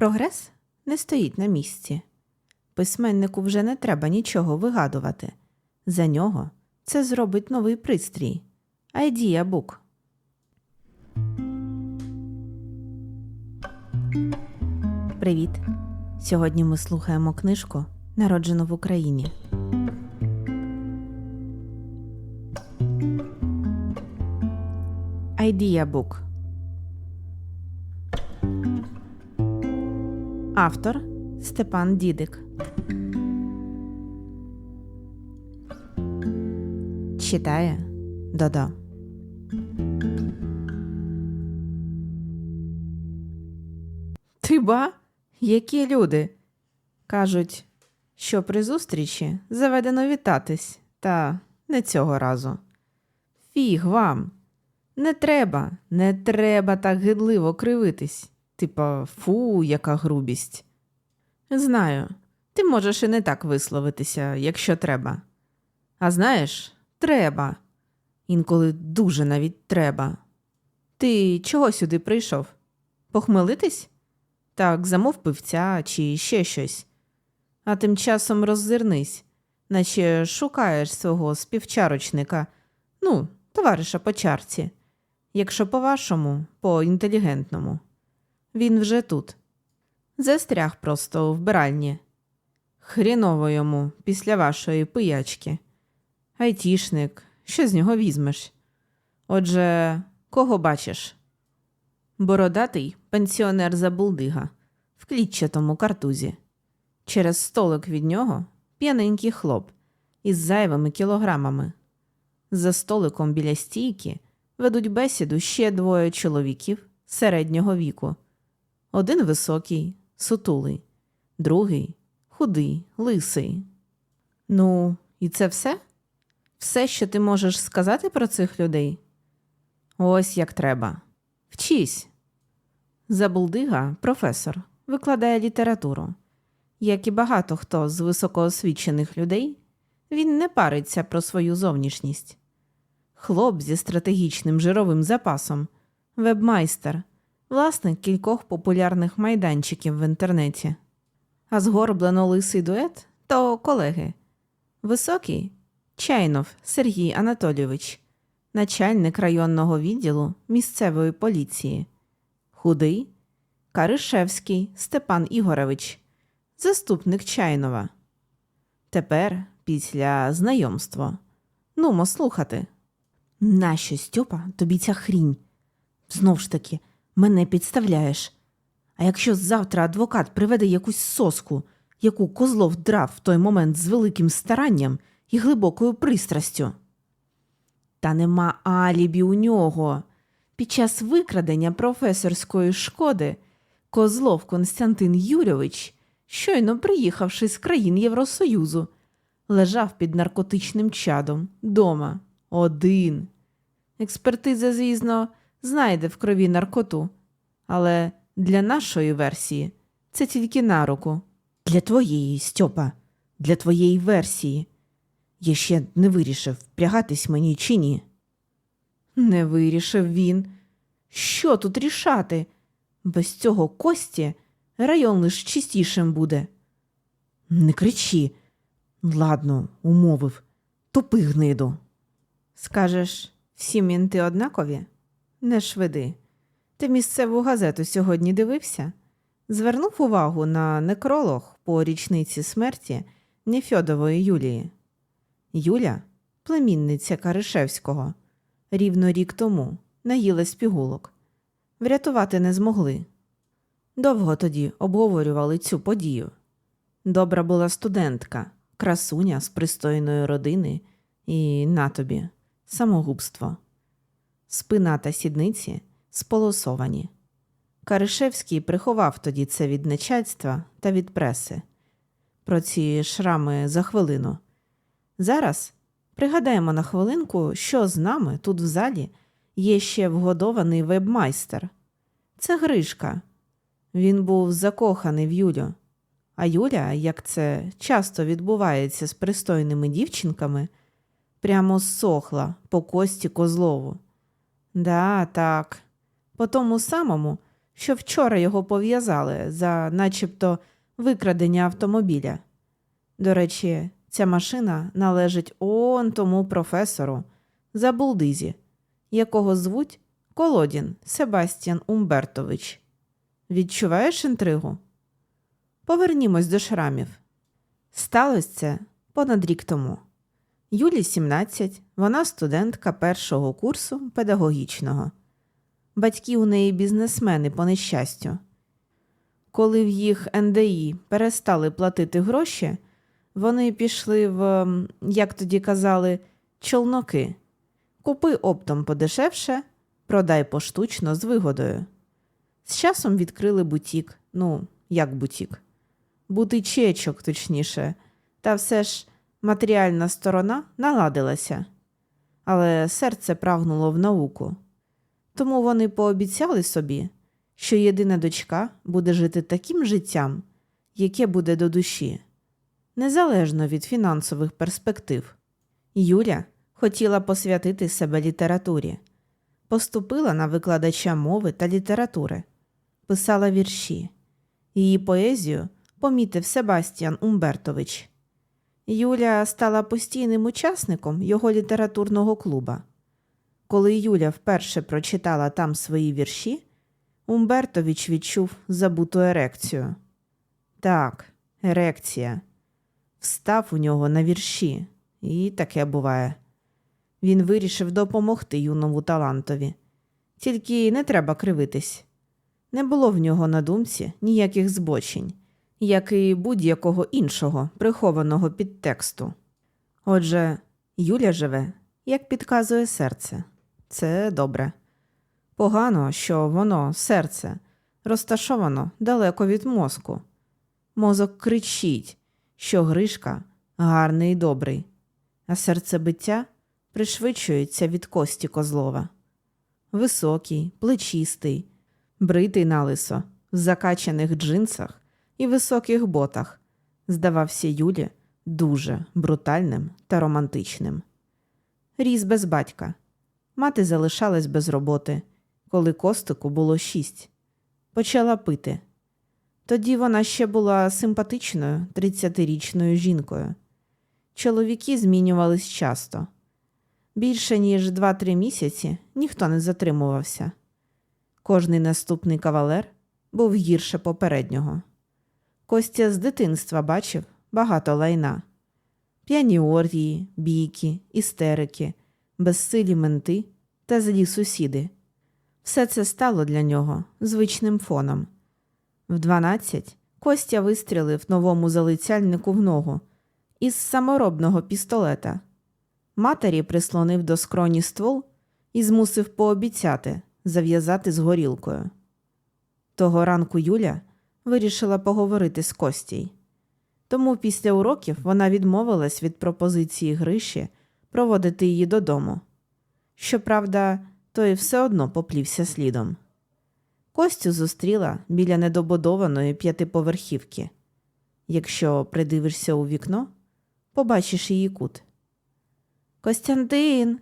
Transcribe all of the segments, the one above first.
Прогрес не стоїть на місці. Письменнику вже не треба нічого вигадувати. За нього це зробить новий пристрій IdeaBook. Привіт! Сьогодні ми слухаємо книжку Народжену в Україні. IdeaBook Автор Степан Дідик. Читає Додо. Ти ба? Які люди? Кажуть, що при зустрічі заведено вітатись, та не цього разу. Фіг вам. Не треба, не треба так гидливо кривитись. Типа, фу, яка грубість. Знаю, ти можеш і не так висловитися, якщо треба. А знаєш, треба. Інколи дуже навіть треба. Ти чого сюди прийшов? Похмелитись? Так, замов пивця чи ще щось. А тим часом роззирнись, наче шукаєш свого співчарочника, ну, товариша по чарці. Якщо по-вашому, по-інтелігентному. Він вже тут. Застряг просто у вбиральні. Хріново йому після вашої пиячки. Айтішник, що з нього візьмеш? Отже, кого бачиш? Бородатий пенсіонер забулдига в клітчатому картузі. Через столик від нього п'яненький хлоп із зайвими кілограмами. За столиком біля стійки ведуть бесіду ще двоє чоловіків середнього віку. Один високий, сутулий, другий худий, лисий. Ну, і це все? Все, що ти можеш сказати про цих людей? Ось як треба. Вчись. Забулдига, професор, викладає літературу. Як і багато хто з високоосвічених людей, він не париться про свою зовнішність. Хлоп зі стратегічним жировим запасом, вебмайстер, власник кількох популярних майданчиків в інтернеті. А згорблено лисий дует то колеги. Високий Чайнов Сергій Анатолійович, начальник районного відділу місцевої поліції. Худий Каришевський Степан Ігорович, заступник Чайнова. Тепер після знайомства. Нумо слухати. Нащо, Стьопа, тобі ця хрінь? Знов ж таки, мене підставляєш. А якщо завтра адвокат приведе якусь соску, яку Козлов драв в той момент з великим старанням і глибокою пристрастю? Та нема алібі у нього. Під час викрадення професорської шкоди Козлов Константин Юрійович, щойно приїхавши з країн Євросоюзу, лежав під наркотичним чадом дома один. Експертиза, звісно, знайде в крові наркоту, але для нашої версії це тільки на руку. Для твоєї, Стьопа, для твоєї версії. Я ще не вирішив, впрягатись мені чи ні. Не вирішив він. Що тут рішати? Без цього кості район лиш чистішим буде. Не кричи. Ладно, умовив. Тупи гниду. Скажеш, всі мінти однакові? Не швиди. Ти місцеву газету сьогодні дивився? Звернув увагу на некролог по річниці смерті Нефьодової Юлії. Юля, племінниця Каришевського, рівно рік тому наїлась пігулок. Врятувати не змогли. Довго тоді обговорювали цю подію. Добра була студентка, красуня з пристойної родини і на тобі самогубство. Спина та сідниці сполосовані. Каришевський приховав тоді це від начальства та від преси. Про ці шрами за хвилину. Зараз пригадаємо на хвилинку, що з нами тут в залі є ще вгодований вебмайстер. Це Гришка. Він був закоханий в Юлю. А Юля, як це часто відбувається з пристойними дівчинками, прямо сохла по кості Козлову. Да, так, по тому самому, що вчора його пов'язали за начебто викрадення автомобіля. До речі, ця машина належить он тому професору Забулдизі, якого звуть Колодін Себастьян Умбертович. Відчуваєш інтригу? Повернімось до шрамів. Сталося це понад рік тому. Юлі 17, вона студентка першого курсу педагогічного. Батьки у неї бізнесмени по нещастю. Коли в їх НДІ перестали платити гроші, вони пішли в, як тоді казали, чолноки. Купи оптом подешевше, продай поштучно з вигодою. З часом відкрили бутік, ну, як бутік, бутичечок, точніше, та все ж матеріальна сторона наладилася. Але серце прагнуло в науку. Тому вони пообіцяли собі, що єдина дочка буде жити таким життям, яке буде до душі, незалежно від фінансових перспектив. Юля хотіла посвятити себе літературі, поступила на викладача мови та літератури, писала вірші. Її поезію помітив Себастьян Умбертович. Юля стала постійним учасником його літературного клуба. Коли Юля вперше прочитала там свої вірші, Умбертович відчув забуту ерекцію. Так, ерекція. Встав у нього на вірші, і таке буває. Він вирішив допомогти юному талантові. Тільки не треба кривитись. Не було в нього на думці ніяких збочень, як і будь-якого іншого прихованого підтексту. Отже, Юля живе, як підказує серце. Це добре. Погано, що воно, серце, розташовано далеко від мозку. Мозок кричить, що Гришка гарний і добрий, а серцебиття пришвидшується від кості Козлова. Високий, плечистий, бритий налисо, в закачаних джинсах і високих ботах, здавався Юлі дуже брутальним та романтичним. Ріс без батька. Мати залишалась без роботи, коли Костику було шість. Почала пити. Тоді вона ще була симпатичною 30-річною жінкою. Чоловіки змінювались часто. Більше ніж 2-3 місяці ніхто не затримувався. Кожний наступний кавалер був гірше попереднього. Костя з дитинства бачив багато лайна. П'яні оргії, бійки, істерики, безсилі менти та злі сусіди. Все це стало для нього звичним фоном. В 12 Костя вистрілив новому залицяльнику в ногу із саморобного пістолета. Матері прислонив до скроні ствол і змусив пообіцяти зав'язати з горілкою. Того ранку Юля вирішила поговорити з Костій. Тому після уроків вона відмовилась від пропозиції Гриші проводити її додому. Щоправда, той все одно поплівся слідом. Костю зустріла біля недобудованої п'ятиповерхівки. Якщо придивишся у вікно, побачиш її кут. Костянтин,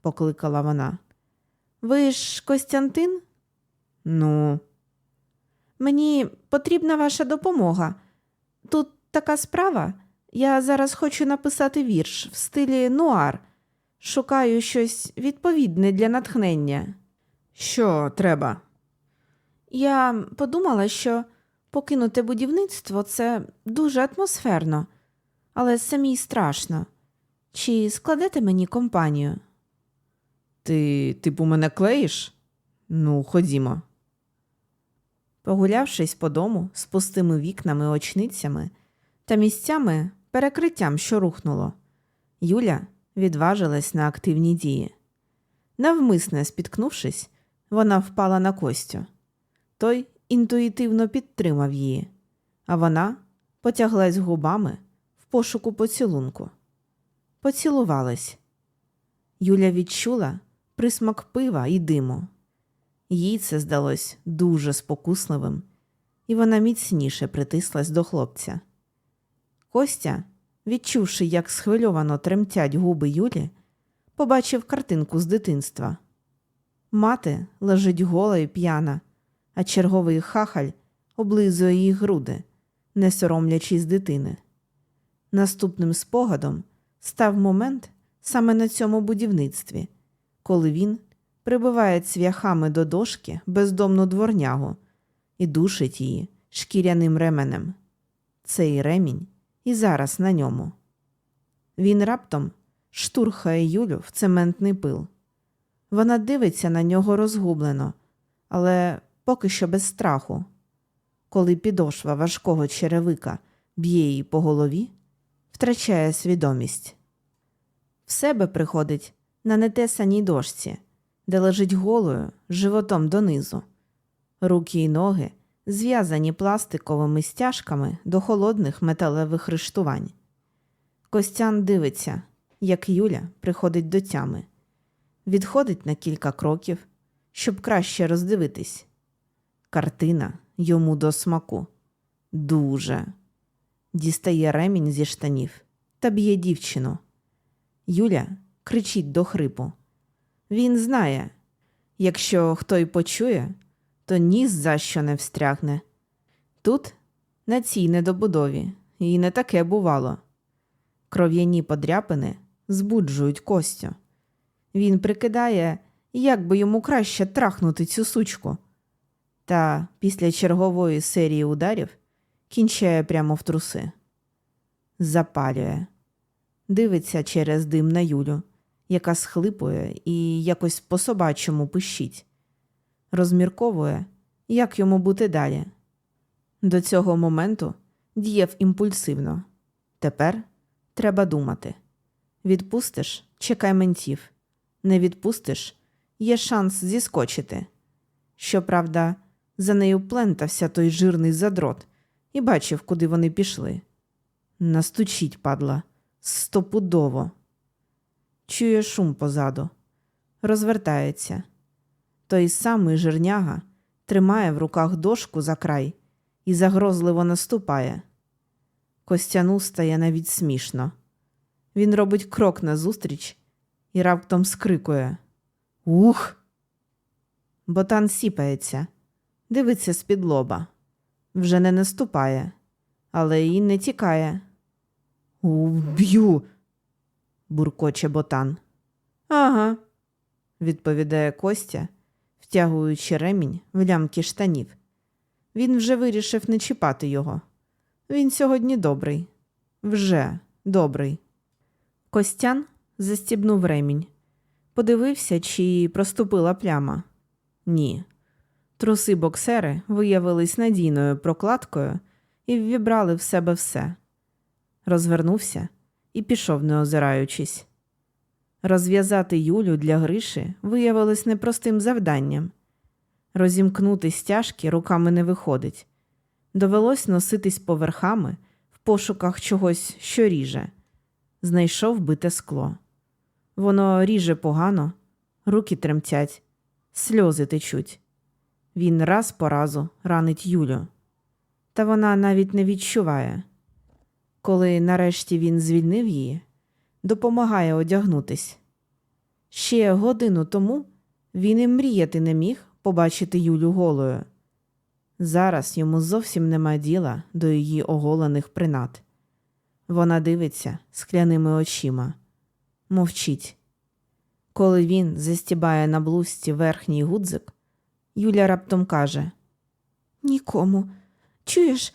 покликала вона. Ви ж Костянтин? Ну, мені потрібна ваша допомога. Тут така справа. Я зараз хочу написати вірш в стилі нуар. Шукаю щось відповідне для натхнення. Що треба? Я подумала, що покинути будівництво це дуже атмосферно, але самій страшно. Чи складете мені компанію? Ти, типу, мене клеїш? Ну, ходімо. Погулявшись по дому з пустими вікнами, очницями та місцями перекриттям, що рухнуло, Юля відважилась на активні дії. Навмисне спіткнувшись, вона впала на Костю. Той інтуїтивно підтримав її, а вона потяглась губами в пошуку поцілунку. Поцілувались. Юля відчула присмак пива і диму. Їй це здалось дуже спокусливим, і вона міцніше притислась до хлопця. Костя, відчувши, як схвильовано тремтять губи Юлі, побачив картинку з дитинства. Мати лежить гола і п'яна, а черговий хахаль облизує її груди, не соромлячись дитини. Наступним спогадом став момент саме на цьому будівництві, коли він прибиває цвяхами до дошки бездомну дворнягу і душить її шкіряним ременем. Цей ремінь і зараз на ньому. Він раптом штурхає Юлю в цементний пил. Вона дивиться на нього розгублено, але поки що без страху. Коли підошва важкого черевика б'є її по голові, втрачає свідомість. В себе приходить на нетесаній дошці, де лежить голою животом донизу. Руки й ноги зв'язані пластиковими стяжками до холодних металевих рештувань. Костян дивиться, як Юля приходить до тями, відходить на кілька кроків, щоб краще роздивитись. Картина йому до смаку. Дуже. Дістає ремінь зі штанів та б'є дівчину. Юля кричить до хрипу. Він знає, якщо хто й почує, то ніс за що не встрягне. Тут, на цій недобудові, і не таке бувало. Кров'яні подряпини збуджують Костю. Він прикидає, як би йому краще трахнути цю сучку. Та після чергової серії ударів кінчає прямо в труси. Запалює. Дивиться через дим на Юлю, яка схлипує і якось по-собачому пищить. Розмірковує, як йому бути далі. До цього моменту діяв імпульсивно. Тепер треба думати. Відпустиш чекай ментів. Не відпустиш є шанс зіскочити. Щоправда, за нею плентався той жирний задрот і бачив, куди вони пішли. Настучить, падла, стопудово. Чує шум позаду, розвертається. Той самий жирняга тримає в руках дошку за край і загрозливо наступає. Костяну стає навіть смішно. Він робить крок назустріч і раптом скрикує Ух! Ботан сіпається, дивиться з-під лоба. Вже не наступає, але й не тікає. Уб'ю. Буркоче ботан. Ага, відповідає Костя, втягуючи ремінь в лямки штанів. Він вже вирішив не чіпати його. Він сьогодні добрий. Вже добрий. Костян застібнув ремінь. Подивився, чи проступила пляма. Ні. Труси боксери виявились надійною прокладкою і ввібрали в себе все. Розвернувся і пішов, не озираючись. Розв'язати Юлю для Гриші виявилось непростим завданням. Розімкнути стяжки руками не виходить. Довелось носитись поверхами в пошуках чогось, що ріже. Знайшов бите скло. Воно ріже погано, руки тремтять, сльози течуть. Він раз по разу ранить Юлю. Та вона навіть не відчуває. Коли нарешті він звільнив її, допомагає одягнутись. Ще годину тому він і мріяти не міг побачити Юлю голою. Зараз йому зовсім нема діла до її оголених принад. Вона дивиться скляними очима, мовчить. Коли він застібає на блузці верхній гудзик, Юля раптом каже: Нікому, чуєш,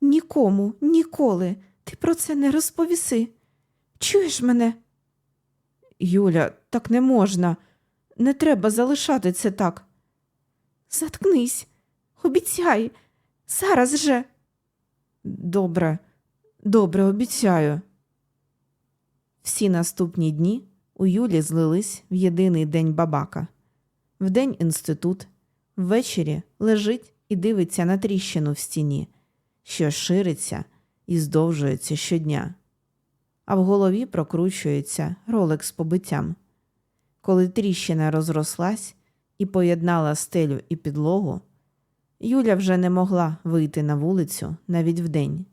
нікому, ніколи. Ти про це не розповіси. Чуєш мене? Юля, так не можна. Не треба залишати це так. Заткнись, обіцяй, зараз же. Добре, добре, обіцяю. Всі наступні дні у Юлі злились в єдиний день бабака. Вдень інститут, ввечері лежить і дивиться на тріщину в стіні, що шириться і здовжується щодня. А в голові прокручується ролик з побиттям. Коли тріщина розрослась і поєднала стелю і підлогу, Юля вже не могла вийти на вулицю навіть вдень.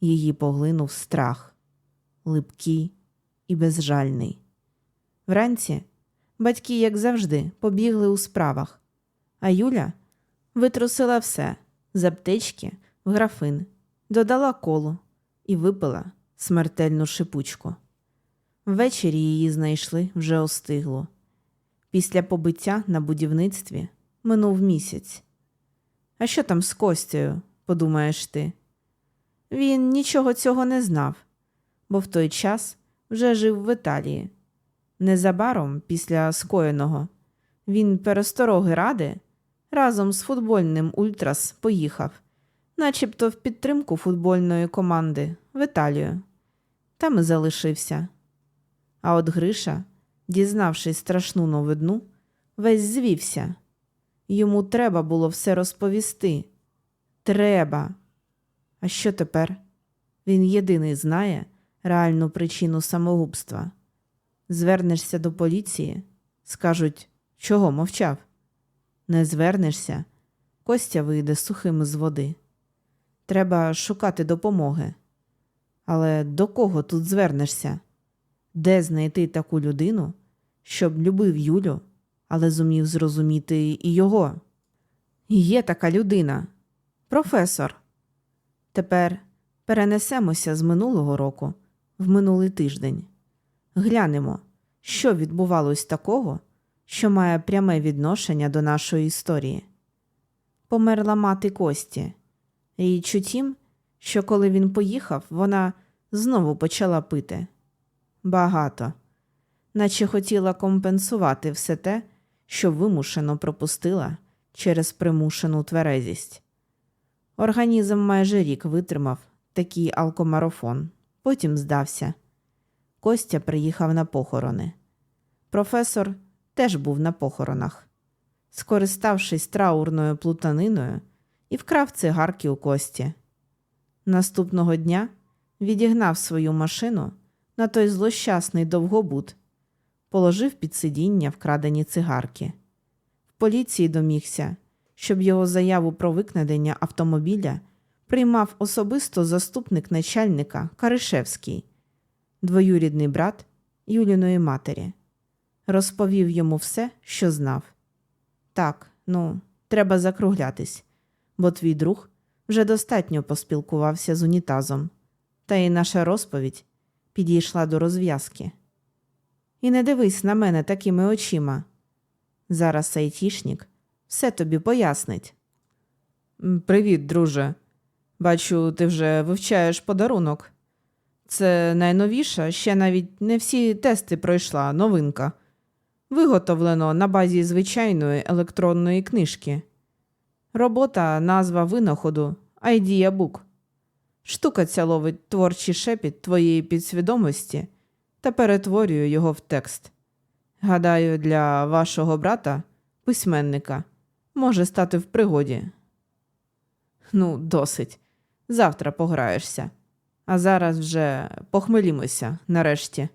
Її поглинув страх, липкий і безжальний. Вранці батьки, як завжди, побігли у справах, а Юля Витрусила все з аптечки в графин, додала колу і випила смертельну шипучку. Ввечері її знайшли вже остигло. Після побиття на будівництві минув місяць. А що там з Костею, подумаєш ти? Він нічого цього не знав, бо в той час вже жив в Італії. Незабаром після скоєного він перестороги ради разом з футбольним Ультрас поїхав, начебто в підтримку футбольної команди в Італію. Там і залишився. А от Гриша, дізнавшись страшну новидну, весь звівся. Йому треба було все розповісти. Треба. А що тепер? Він єдиний знає реальну причину самогубства. Звернешся до поліції, скажуть, чого мовчав. Не звернешся, Костя вийде сухим з води. Треба шукати допомоги. Але до кого тут звернешся? Де знайти таку людину, щоб любив Юлю, але зумів зрозуміти і його? Є така людина. Професор. Тепер перенесемося з минулого року в минулий тиждень. Глянемо, що відбувалось такого, що має пряме відношення до нашої історії. Померла мати Кості. Річ у тім, що коли він поїхав, вона знову почала пити. Багато, наче хотіла компенсувати все те, що вимушено пропустила через примушену тверезість. Організм майже рік витримав такий алкомарафон, потім здався. Костя приїхав на похорони. Професор теж був на похоронах, скориставшись траурною плутаниною і вкрав цигарки у Кості. Наступного дня відігнав свою машину на той злощасний довгобут, положив під сидіння вкрадені цигарки. В поліції домігся, щоб його заяву про викрадення автомобіля приймав особисто заступник начальника Каришевський, двоюрідний брат Юліної матері. Розповів йому все, що знав. Так, ну, треба закруглятись, бо твій друг вже достатньо поспілкувався з унітазом, та й наша розповідь підійшла до розв'язки. І не дивись на мене такими очима. Зараз айтішнік все тобі пояснить. Привіт, друже. Бачу, ти вже вивчаєш подарунок. Це найновіша, ще навіть не всі тести пройшла, новинка. Виготовлено на базі звичайної електронної книжки. Робота, назва винаходу Idea Штука ця ловить творчий шепіт твоєї підсвідомості та перетворює його в текст. Гадаю, для вашого брата, письменника, може стати в пригоді. Ну, досить. Завтра пограєшся. А зараз вже похмелімося нарешті.